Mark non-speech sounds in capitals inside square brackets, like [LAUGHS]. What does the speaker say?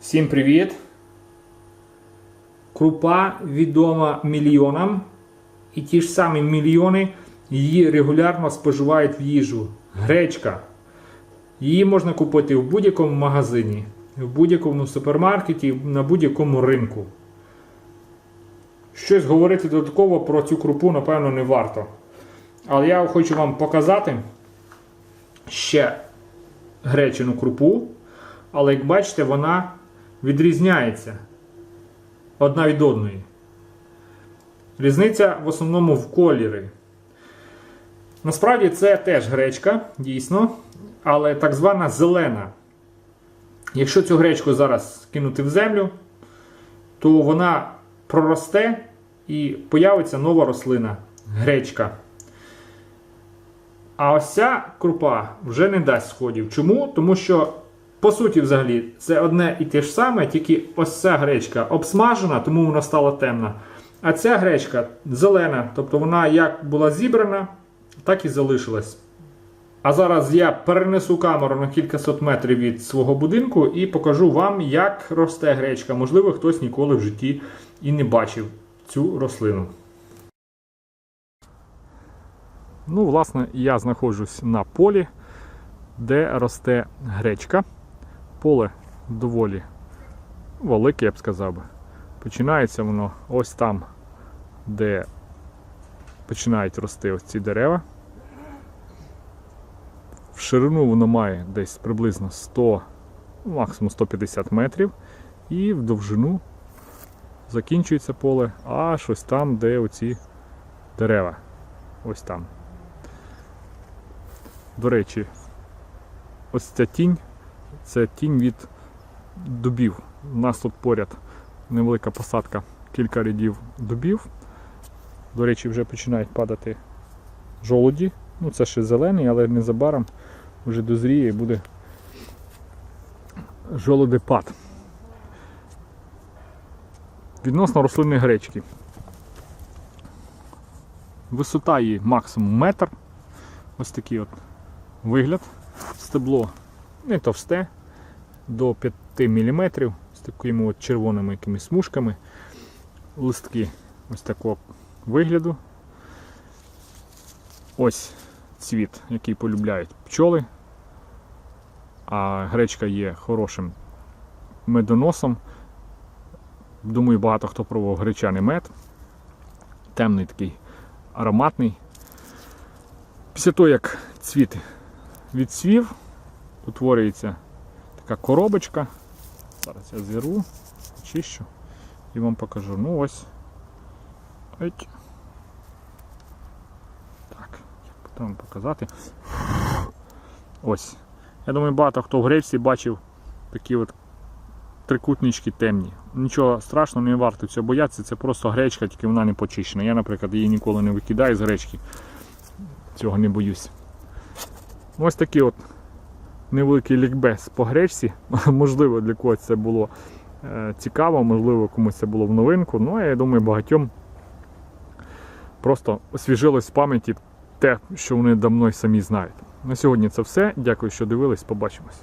Всім привіт! Крупа відома мільйонам, і ті ж самі мільйони її регулярно споживають в їжу. Гречка. Її можна купити в будь-якому магазині, в будь-якому супермаркеті, на будь-якому ринку. Щось говорити додатково про цю крупу, напевно, не варто. Але я хочу вам показати ще гречину крупу. Але як бачите, вона відрізняється одна від одної. Різниця в основному в кольорі. Насправді це теж гречка, дійсно, але так звана зелена. Якщо цю гречку зараз кинути в землю, то вона проросте і появиться нова рослина гречка. А ось ця крупа вже не дасть сходів. Чому? Тому що, по суті, взагалі, це одне і те ж саме, тільки ось ця гречка обсмажена, тому вона стала темна. А ця гречка зелена, тобто вона як була зібрана, так і залишилась. А зараз я перенесу камеру на кількасот метрів від свого будинку і покажу вам, як росте гречка. Можливо, хтось ніколи в житті і не бачив цю рослину. Ну, власне, я знаходжусь на полі, де росте гречка. Поле доволі велике, я б сказав. Починається воно ось там, де починають рости ось ці дерева. В ширину воно має десь приблизно 100, ну, максимум 150 метрів. І в довжину закінчується поле аж ось там, де оці дерева. Ось там. До речі, ось ця тінь це тінь від дубів. У нас тут поряд невелика посадка, кілька рядів дубів. До речі, вже починають падати жолуді. Ну, це ще зелений, але незабаром вже дозріє і буде жолудепад. Відносно рослини гречки. Висота її максимум метр. Ось такий от вигляд. Стебло не товсте, до 5 мм з такими от червоними якимись смужками. Листки ось такого вигляду. Ось цвіт, який полюбляють пчоли. А гречка є хорошим медоносом. Думаю, багато хто пробував гречаний мед. Темний такий ароматний. Після того, як цвіт відцвів, утворюється така коробочка. Зараз я зірву, очищу і вам покажу. Ну ось. Еть. Так, як там показати. Ось. Я думаю, багато хто в гречці бачив такі от трикутнички темні. Нічого страшного, не варто цього боятися, це просто гречка, тільки вона не почищена. Я, наприклад, її ніколи не викидаю з гречки. Цього не боюсь. Ось такий от невеликий лікбез по гречці. [LAUGHS] Можливо, для когось це було е, цікаво, можливо, комусь це було в новинку. Ну, а я думаю, багатьом просто освіжилось в пам'яті те, що вони давно й самі знають. На сьогодні це все. Дякую, що дивились. Побачимось.